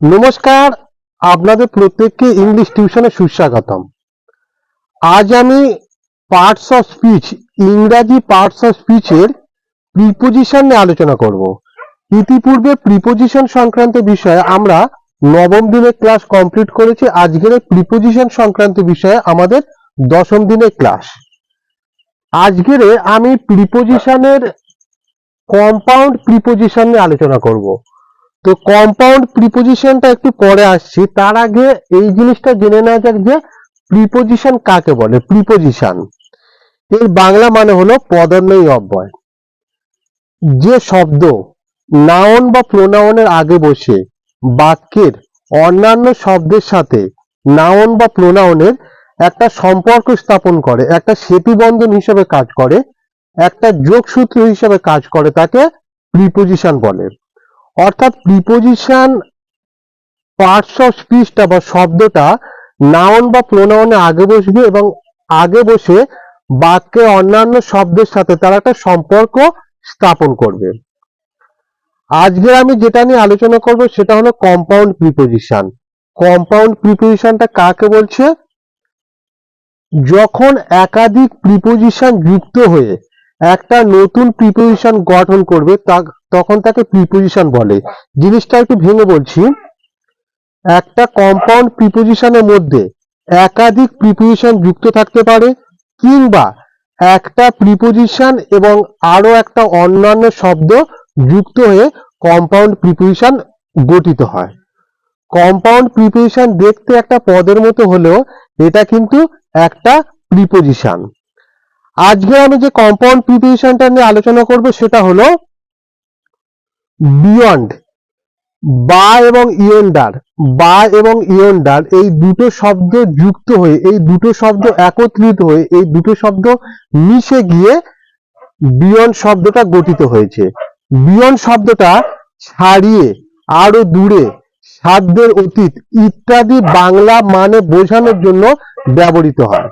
নমস্কার, আপনাদের প্রত্যেককে ইংলিশ টিউশনে সুস্বাগতম। আজ আমি পার্টস অফ স্পিচ ইংরাজি পার্টস অফ স্পিচের প্রিপোজিশন নিয়ে আলোচনা করব। ইতিপূর্বে প্রিপোজিশন সংক্রান্ত বিষয়ে আমরা নবম দিনের ক্লাস কমপ্লিট করেছি, আজকের প্রিপোজিশন সংক্রান্ত বিষয়ে আমাদের দশম দিনের ক্লাস আজকের আমি প্রিপোজিশনের কম্পাউন্ড প্রিপোজিশন নিয়ে আলোচনা করব। তো কম্পাউন্ড প্রিপোজিশনটা একটু পরে আসছি। তার আগে এই জিনিসটা জেনে নেওয়া যাক যে প্রিপোজিশন কাকে বলে? প্রিপোজিশন এর বাংলা মানে হলো পদান্বয়ী অব্যয়। যে শব্দ নাউন বা প্রোনাউনের আগে বসে বাক্যের অন্যান্য শব্দের সাথে নাউন বা প্রোনাউনের একটা সম্পর্ক স্থাপন করে, একটা সেতু বন্ধন হিসেবে কাজ করে, একটা যোগসূত্র হিসেবে কাজ করে, তাকে প্রিপোজিশন বলে। অর্থাৎ প্রিপোজিশন পার্টস অফ স্পিচটা বা শব্দটা নাউন বা প্রোনাউনে আগে বসবে এবং আগে বসে বাক্যে অন্যান্য শব্দের সাথে তারা একটা সম্পর্ক স্থাপন করবে। আজকে আমি যেটা নিয়ে আলোচনা করব সেটা হলো কম্পাউন্ড প্রিপোজিশন কম্পাউন্ড প্রিপোজিশনটা কাকে বলছে? যখন একাধিক প্রিপোজিশন যুক্ত হয়ে একটা নতুন প্রিপোজিশন গঠন করবে তখন তাকে প্রিপোজিশন বলে। জিনিসটা একটু ভেঙে বলছি। একটা কম্পাউন্ড প্রিপোজিশনের মধ্যে একাধিক প্রিপোজিশন যুক্ত থাকতে পারে, কিংবা একটা প্রিপোজিশন এবং আরও একটা অন্যান্য শব্দ যুক্ত হয়ে কম্পাউন্ড প্রিপোজিশন গঠিত হয়। কম্পাউন্ড প্রিপোজিশন দেখতে একটা পদের মতো হলেও এটা কিন্তু একটা প্রিপোজিশন আজকে আমি যে কম্পাউন্ড প্রিপোজিশনটা নিয়ে আলোচনা করব সেটা হলো বিয়ন্ড বা এবং ইয়ন্ডার বা এবং ইয়ন্ডার এই দুটো শব্দ যুক্ত হয়ে, এই দুটো শব্দ একত্রিত হয়ে, এই দুটো শব্দ মিশে গিয়ে বিয়ন্ড শব্দটা গঠিত হয়েছে। বিয়ন্ড শব্দটা ছাড়িয়ে, আরও দূরে, সাধ্যের অতীত ইত্যাদি বাংলা মানে বোঝানোর জন্য ব্যবহৃত হয়।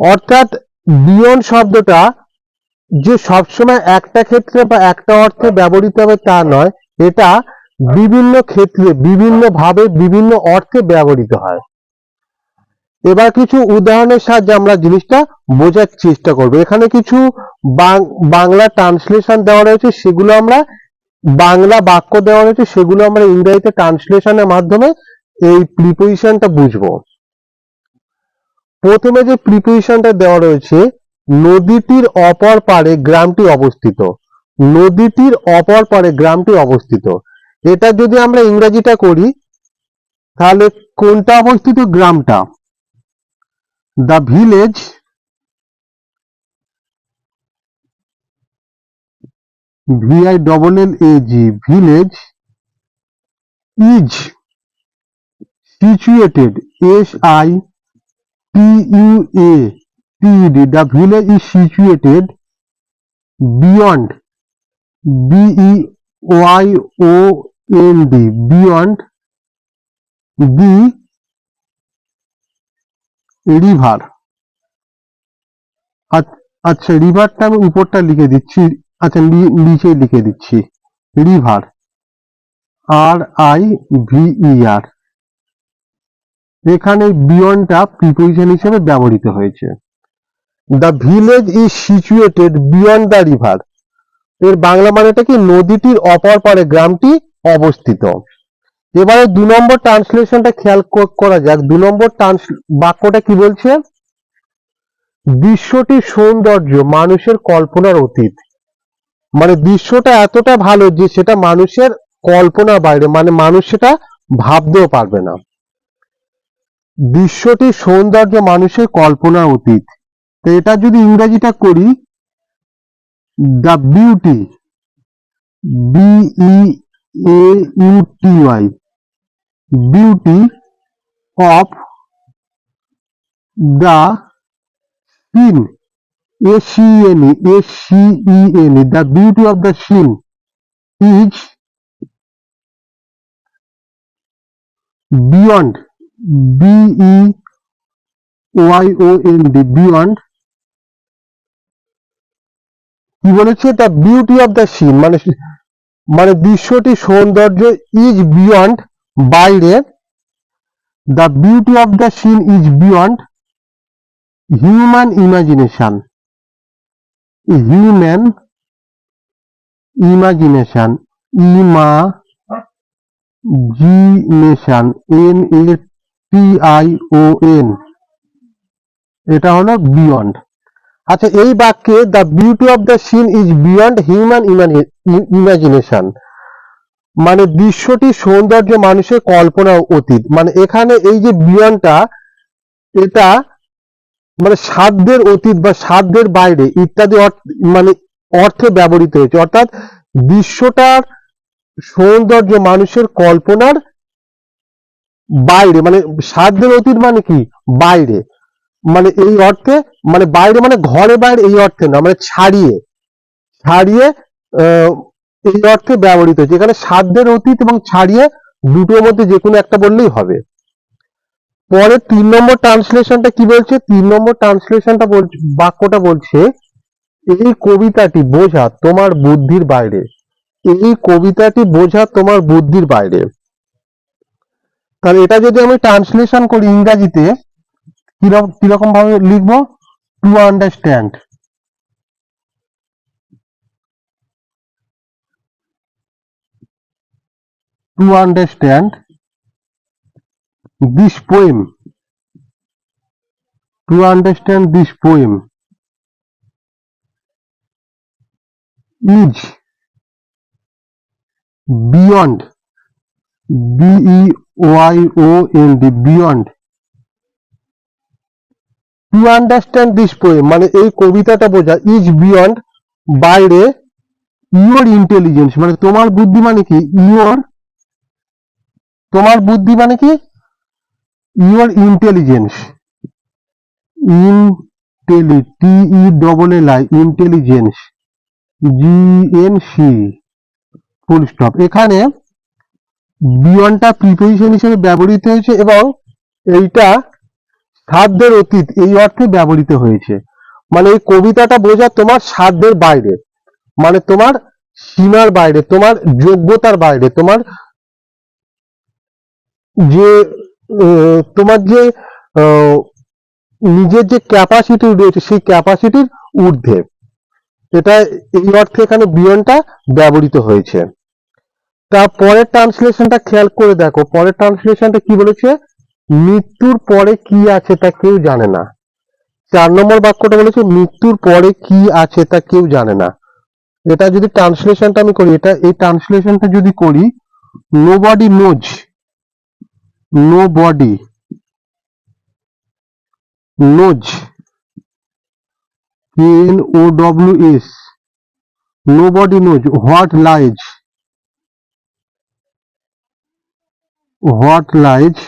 অর্থাৎ বিয়ন্ড শব্দটা যে সবসময় একটা ক্ষেত্রে বা একটা অর্থে ব্যবহৃত হবে তা নয়, এটা বিভিন্ন ক্ষেত্রে বিভিন্ন ভাবে বিভিন্ন অর্থে ব্যবহৃত হয়। এবার কিছু উদাহরণের সাহায্যে আমরা জিনিসটা বোঝার চেষ্টা করব। এখানে কিছু বাংলা ট্রান্সলেশন দেওয়া রয়েছে, সেগুলো আমরা বাংলা বাক্য দেওয়া রয়েছে, সেগুলো আমরা ইংরেজিতে ট্রান্সলেশনের মাধ্যমে এই প্রিপোজিশনটা বুঝব। প্রথমে যে প্রিপোজিশনটা দেওয়া রয়েছে, নদীটির অপর পারে গ্রামটি অবস্থিত। নদীটির অপর পারে গ্রামটি অবস্থিত। এটা যদি আমরা ইংরেজিটা করি, তাহলে কোনটা অবস্থিত? গ্রামটা। The village V I double L A G village is situated S I T U A T E D the village is situated beyond B E Y O N D beyond the river আচ্ছা রিভারটা আমি উপরটা লিখে দিচ্ছি আচ্ছা নিচে লিখে দিচ্ছি river R I V R এখানে বিয়ন্ডটা প্রিপোজিশন হিসেবে ব্যবহৃত হয়েছে। The village is situated beyond the river এর বাংলা মানেটা কি? নদীটির অপর পারে গ্রামটি অবস্থিত। এবারে দু নম্বর ট্রান্সলেশনটা খেয়াল করা যাক। দু নম্বর ট্রান্স, বাক্যটা কি বলছে? দৃশ্যটির সৌন্দর্য, মানুষের কল্পনার অতীত। মানে দৃশ্যটা এতটা ভালো যে সেটা মানুষের কল্পনার বাইরে মানে মানুষ সেটা ভাবতেও পারবে না। দৃশ্যটির সৌন্দর্য মানুষের কল্পনার অতীত। তো এটা যদি ইংরেজিটা করি the beauty B E A U T Y beauty of the scene A C N S C E N the beauty of the scene is beyond B E Y O N D beyond কি বলেছে the beauty of the scene মানে মানে দৃশ্যটি সৌন্দর্য is beyond বাইরে। The beauty of the scene is beyond human imagination human imagination imagination N A T I O N এটা হলো beyond আচ্ছা এই বাক্যে the beauty of the scene is beyond human imagination মানে দৃশ্যটি সৌন্দর্য মানুষের কল্পনা অতীত। মানে এখানে এই যে বিয়নটা এটা মানে সাধ্যের অতীত বা সাধ্যের বাইরে ইত্যাদি মানে অর্থে ব্যবহৃত হয়েছে। অর্থাৎ দৃশ্যটার সৌন্দর্য মানুষের কল্পনার বাইরে মানে সাধ্যের অতীত মানে কি? বাইরে। মানে এই অর্থে মানে বাইরে মানে ঘরে বাইরে, এই অর্থে না মানে ছাড়িয়ে। ছাড়িয়ে এই অর্থে ব্যবহৃত হয়েছে এখানে সাধ্যের অতীত এবং ছাড়িয়ে দুটোর মধ্যে যে কোনো একটা বললেই হবে। পরে তিন নম্বর ট্রান্সলেশনটা কি বলছে? তিন নম্বর ট্রান্সলেশনটা বলছে, বাক্যটা বলছে, এই কবিতাটি বোঝা তোমার বুদ্ধির বাইরে। এই কবিতাটি বোঝা তোমার বুদ্ধির বাইরে। তাহলে এটা যদি আমি ট্রান্সলেশন করি ইংরেজিতে কীরকম ভাবে লিখব? To understand to understand this poem to understand this poem is beyond e y o n d, beyond. To understand this poem মানে এই কবিতাটা বোঝা ইজ বিয়ন্ড বাইরে ইউর ইন্টেলিজেন্স মানে তোমার বুদ্ধি মানে কি? ইউর তোমার বুদ্ধি মানে কি? Your intelligence intelli T E double L I intelligence G N C full stop এখানে বিয়নটা প্রিপোজিশন হিসেবে ব্যবহৃত হয়েছে এবং এইটা সাধ্যের অতীত, এই অর্থে ব্যবহৃত হয়েছে। মানে এই কবিতাটা বোঝা তোমার সাধ্যের বাইরে মানে তোমার সীমার বাইরে, তোমার যোগ্যতার বাইরে, তোমার যে তোমার যে নিজের যে ক্যাপাসিটি রয়েছে, সেই ক্যাপাসিটির ঊর্ধ্বে। এটা এই অর্থে এখানে বিয়নটা ব্যবহৃত হয়েছে। তার পরের ট্রান্সলেশনটা খেয়াল করে দেখো। পরের ট্রান্সলেশনটা কি বলেছে? মৃত্যুর পরে কি আছে তা কেউ জানে না। চার নম্বর বাক্যটা বলেছে, মৃত্যুর পরে কি আছে তা কেউ জানে না। এটা যদি ট্রান্সলেশনটা আমি করি, এটা এই ট্রান্সলেশনটা যদি করি nobody knows nobody knows knows O O S nobody knows what lies? What lies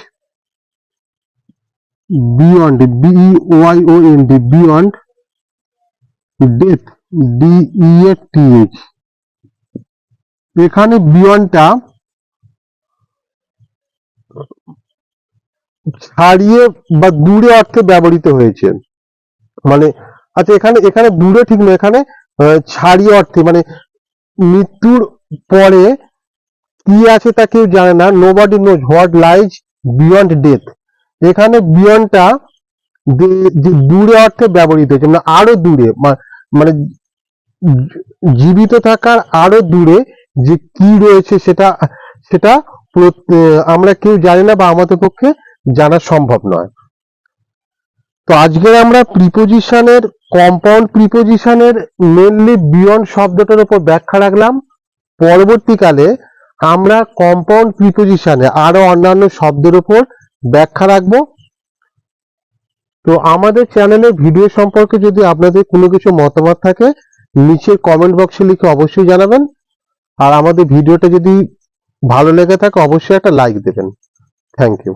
beyond, B E Y O N D, beyond death D E A T H. এখানে বিয়নটা ছাড়িয়ে বা দূরে অর্থে ব্যবহৃত হয়েছে। মানে আচ্ছা এখানে এখানে দূরে ঠিক নয়, এখানে ছাড়িয়ে অর্থে মানে মৃত্যুর পরে কি আছে তা কেউ জানে না। Nobody knows what lies beyond death এখানে বিয়ন্ডটা দূরে অর্থে ব্যবহৃত হয়েছে মানে আরও দূরে মানে জীবিত থাকার আরও দূরে যে কি রয়েছে সেটা সেটা আমরা কেউ জানি না বা আমাদের পক্ষে জানা সম্ভব নয়। তো আজকের আমরা প্রিপোজিশনের কম্পাউন্ড প্রিপোজিশনের মেনলি বিয়ন্ড শব্দটার উপর ব্যাখ্যা রাখলাম। পরবর্তীকালে আমরা কম্পাউন্ড প্রিপোজিশনে আরও অন্যান্য শব্দের উপর ব্যাখ্যা রাখব। তো আমাদের চ্যানেলের ভিডিও সম্পর্কে যদি আপনাদের কোনো কিছু মতামত থাকে নিচের কমেন্ট বক্সে লিখে অবশ্যই জানাবেন। আর আমাদের ভিডিওটা যদি ভালো লেগে থাকে, অবশ্যই একটা লাইক দেবেন। Thank you